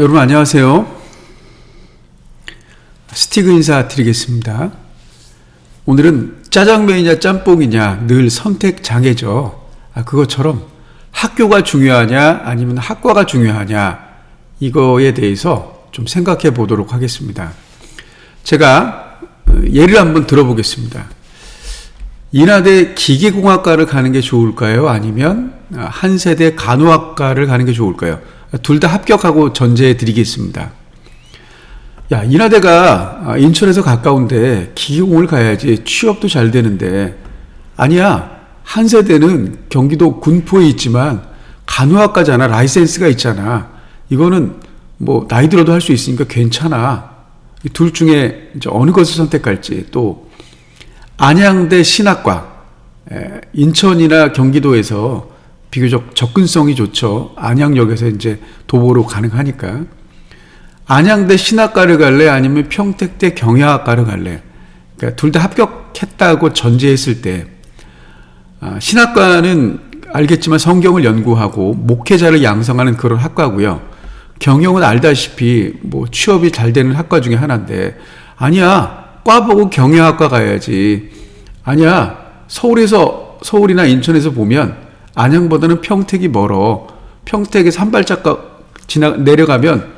여러분 안녕하세요. 스티그 인사 드리겠습니다. 오늘은 짜장면이냐 짬뽕이냐 늘 선택 장애죠. 아, 그것처럼 학교가 중요하냐 아니면 학과가 중요하냐 이거에 대해서 좀 생각해 보도록 하겠습니다. 제가 어, 예를 한번 들어보겠습니다. 인하대 기계공학과를 가는 게 좋을까요? 아니면 한세대 간호학과를 가는 게 좋을까요? 둘 다 합격하고 전제해 드리겠습니다. 야, 인하대가 인천에서 가까운데 기계공을 가야지 취업도 잘 되는데 아니야. 한세대는 경기도 군포에 있지만 간호학과잖아. 라이센스가 있잖아. 이거는 뭐 나이 들어도 할 수 있으니까 괜찮아. 둘 중에 어느 것을 선택할지 또 안양대 신학과 인천이나 경기도에서 비교적 접근성이 좋죠. 안양역에서 이제 도보로 가능하니까. 안양대 신학과를 갈래 아니면 평택대 경영학과를 갈래. 그러니까 둘 다 합격했다고 전제했을 때 아, 신학과는 알겠지만 성경을 연구하고 목회자를 양성하는 그런 학과고요. 경영은 알다시피 뭐 취업이 잘 되는 학과 중에 하나인데 아니야 과 보고 경영학과 가야지. 아니야. 서울에서, 서울이나 인천에서 보면 안양보다는 평택이 멀어. 평택에서 한 발짝 지나, 내려가면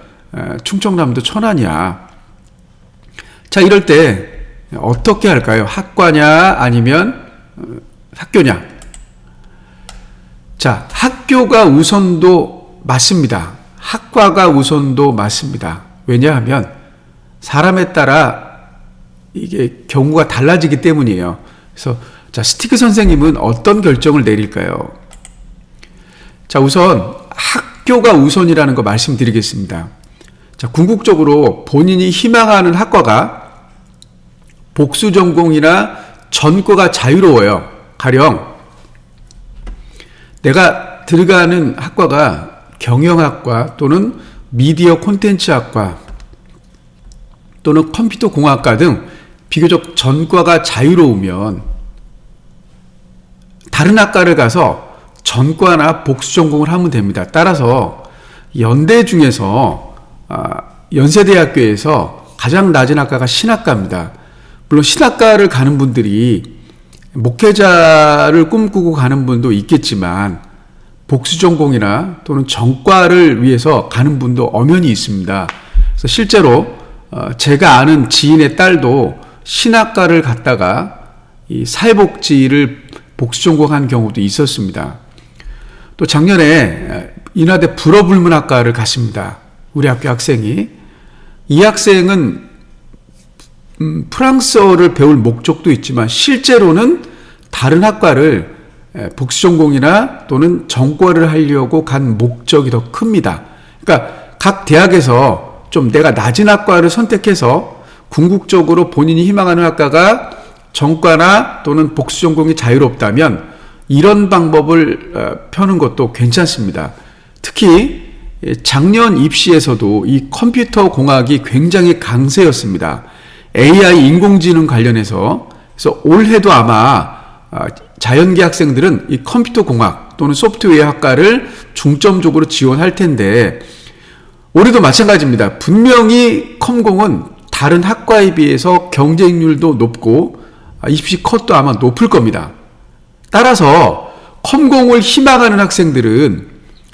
충청남도 천안이야. 자, 이럴 때 어떻게 할까요? 학과냐, 아니면 어, 학교냐? 자, 학교가 우선도 맞습니다. 학과가 우선도 맞습니다. 왜냐하면 사람에 따라 이게 경우가 달라지기 때문이에요. 그래서 자, 스티크 선생님은 어떤 결정을 내릴까요? 자, 우선 학교가 우선이라는 거 말씀드리겠습니다. 자, 궁극적으로 본인이 희망하는 학과가 복수 전공이나 전과가 자유로워요. 가령 내가 들어가는 학과가 경영학과 또는 미디어 콘텐츠학과 또는 컴퓨터 공학과 등 비교적 전과가 자유로우면 다른 학과를 가서 전과나 복수 전공을 하면 됩니다. 따라서 연대 중에서 아, 연세대학교에서 가장 낮은 학과가 신학과입니다. 물론 신학과를 가는 분들이 목회자를 꿈꾸고 가는 분도 있겠지만 복수 전공이나 또는 전과를 위해서 가는 분도 엄연히 있습니다. 그래서 실제로 어, 제가 아는 지인의 딸도 신학과를 갔다가 이 사회복지를 복수 전공한 경우도 있었습니다. 또 작년에 인하대 불어불문학과를 갔습니다. 우리 학교 학생이. 이 학생은 음, 프랑스어를 배울 목적도 있지만 실제로는 다른 학과를 복수 전공이나 또는 전과를 하려고 간 목적이 더 큽니다. 그러니까 각 대학에서 좀 내가 낮은 학과를 선택해서 궁극적으로 본인이 희망하는 학과가 전과나 또는 복수 전공이 자유롭다면 이런 방법을 어, 펴는 것도 괜찮습니다. 특히 작년 입시에서도 이 컴퓨터 공학이 굉장히 강세였습니다. AI 인공지능 관련해서 그래서 올해도 아마 어, 자연계 학생들은 이 컴퓨터 공학 또는 소프트웨어 학과를 중점적으로 지원할 텐데 올해도 마찬가지입니다. 분명히 컴공은 다른 학과에 비해서 경쟁률도 높고 아, 입시 컷도 아마 높을 겁니다. 따라서 컴공을 희망하는 학생들은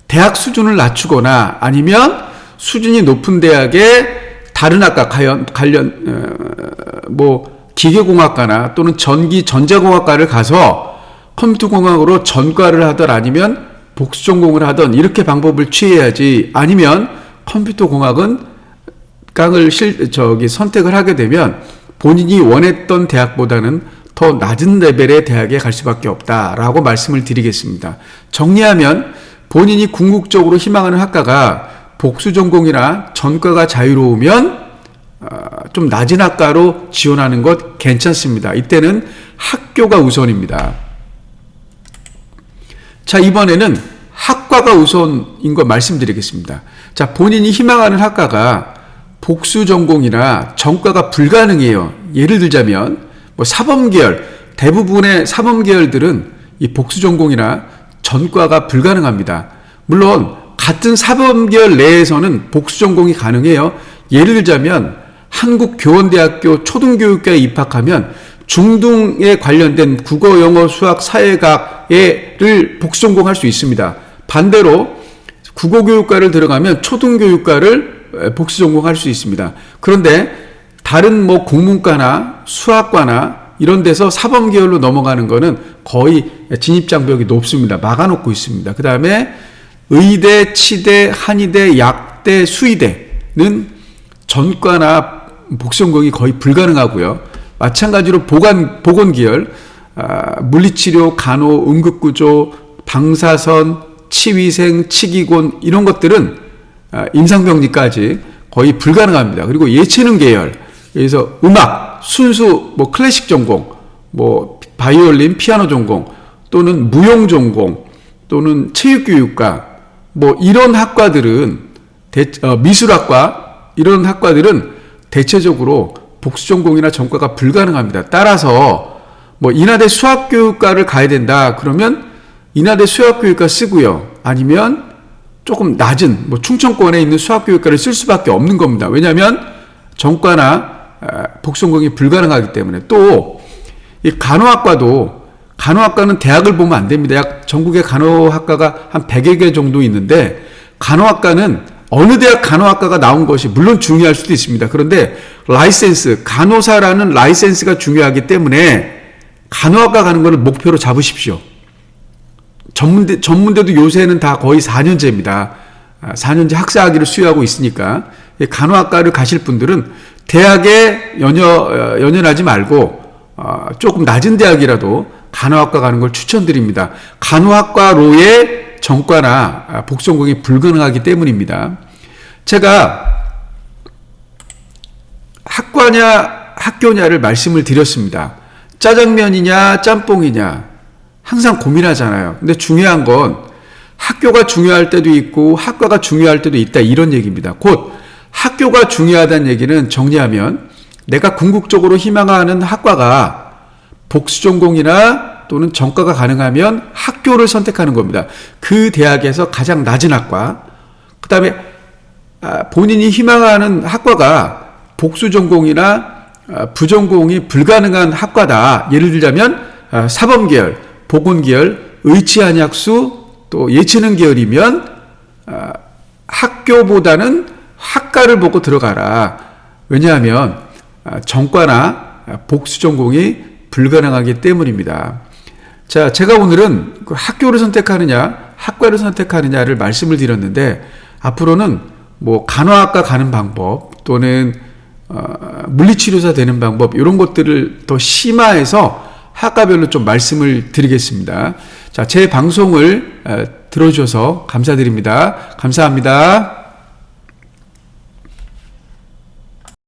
대학 수준을 낮추거나 아니면 수준이 높은 대학에 다른 학과 관련, 관련 어, 뭐 기계공학과나 또는 전기 전자공학과를 가서 컴퓨터공학으로 전과를 하던 아니면 복수 전공을 하던 이렇게 방법을 취해야지 아니면 컴퓨터공학은 각을 실, 저기 선택을 하게 되면 본인이 원했던 대학보다는 더 낮은 레벨의 대학에 갈 수밖에 없다라고 말씀을 드리겠습니다. 정리하면 본인이 궁극적으로 희망하는 학과가 복수 전공이나 전과가 자유로우면 어, 좀 낮은 학과로 지원하는 것 괜찮습니다. 이때는 학교가 우선입니다. 자, 이번에는 학과가 우선인 거 말씀드리겠습니다. 자, 본인이 희망하는 학과가 복수 전공이나 전과가 불가능해요. 예를 들자면 뭐 사범 계열 대부분의 사범 계열들은 이 복수 전공이나 전과가 불가능합니다. 물론 같은 사범계열 내에서는 복수 전공이 가능해요. 예를 들자면 한국교원대학교 초등교육과에 입학하면 중등에 관련된 국어, 영어, 수학, 사회학을 복수 전공할 수 있습니다. 반대로 국어교육과를 들어가면 초등교육과를 복수 전공할 수 있습니다. 그런데 다른 뭐 국문과나 수학과나 이런 데서 사범 계열로 넘어가는 거는 거의 진입 장벽이 높습니다. 막아놓고 있습니다. 그 다음에 의대, 치대, 한의대, 약대, 수의대는 전과나 복수전공이 거의 불가능하고요. 마찬가지로 보건 보건 계열, 아, 물리치료, 간호, 응급구조, 방사선, 치위생, 치기곤 이런 것들은 아, 임상병리까지 거의 불가능합니다. 그리고 예체능 계열, 그래서 음악, 순수 뭐 클래식 전공, 뭐 바이올린, 피아노 전공 또는 무용 전공 또는 체육교육과 뭐 이런 학과들은 대, 어, 미술학과 이런 학과들은 대체적으로 복수 전공이나 전과가 불가능합니다. 따라서 뭐 인하대 수학교육과를 가야 된다 그러면 인하대 수학교육과 쓰고요. 아니면 조금 낮은 뭐 충청권에 있는 수학교육과를 쓸 수밖에 없는 겁니다. 왜냐하면 전과나 복수전공이 불가능하기 때문에 또 이 간호학과도 간호학과는 대학을 보면 안 됩니다. 약 전국의 간호학과가 한 100여 개 정도 있는데 간호학과는 어느 대학 간호학과가 나온 것이 물론 중요할 수도 있습니다. 그런데 라이센스, 간호사라는 라이센스가 중요하기 때문에 간호학과 가는 것을 목표로 잡으십시오. 전문대, 전문대도 요새는 다 거의 4년제입니다. 4년제 학사학위를 수여하고 있으니까 간호학과를 가실 분들은 대학에 연연, 어, 연연하지 말고 어, 조금 낮은 대학이라도 간호학과 가는 걸 추천드립니다. 간호학과로의 전과나 아, 복전공이 불가능하기 때문입니다. 제가 학과냐 학교냐를 말씀을 드렸습니다. 짜장면이냐 짬뽕이냐 항상 고민하잖아요. 근데 중요한 건 학교가 중요할 때도 있고 학과가 중요할 때도 있다 이런 얘기입니다. 곧 학교가 중요하다는 얘기는 정리하면 내가 궁극적으로 희망하는 학과가 복수 전공이나 또는 전과가 가능하면 학교를 선택하는 겁니다. 그 대학에서 가장 낮은 학과, 그 다음에 아, 본인이 희망하는 학과가 복수 전공이나 아, 부전공이 불가능한 학과다. 예를 들자면 아, 사범계열, 보건계열, 의치한약수, 또 예체능 계열이면 학교보다는 학과를 보고 들어가라. 왜냐하면 전과나 복수 전공이 불가능하기 때문입니다. 자, 제가 오늘은 그 학교를 선택하느냐, 학과를 선택하느냐를 말씀을 드렸는데, 앞으로는 뭐 간호학과 가는 방법 또는 어, 물리치료사 되는 방법 이런 것들을 더 심화해서 학과별로 좀 말씀을 드리겠습니다. 자, 제 방송을 어, 들어주셔서 감사드립니다. 감사합니다.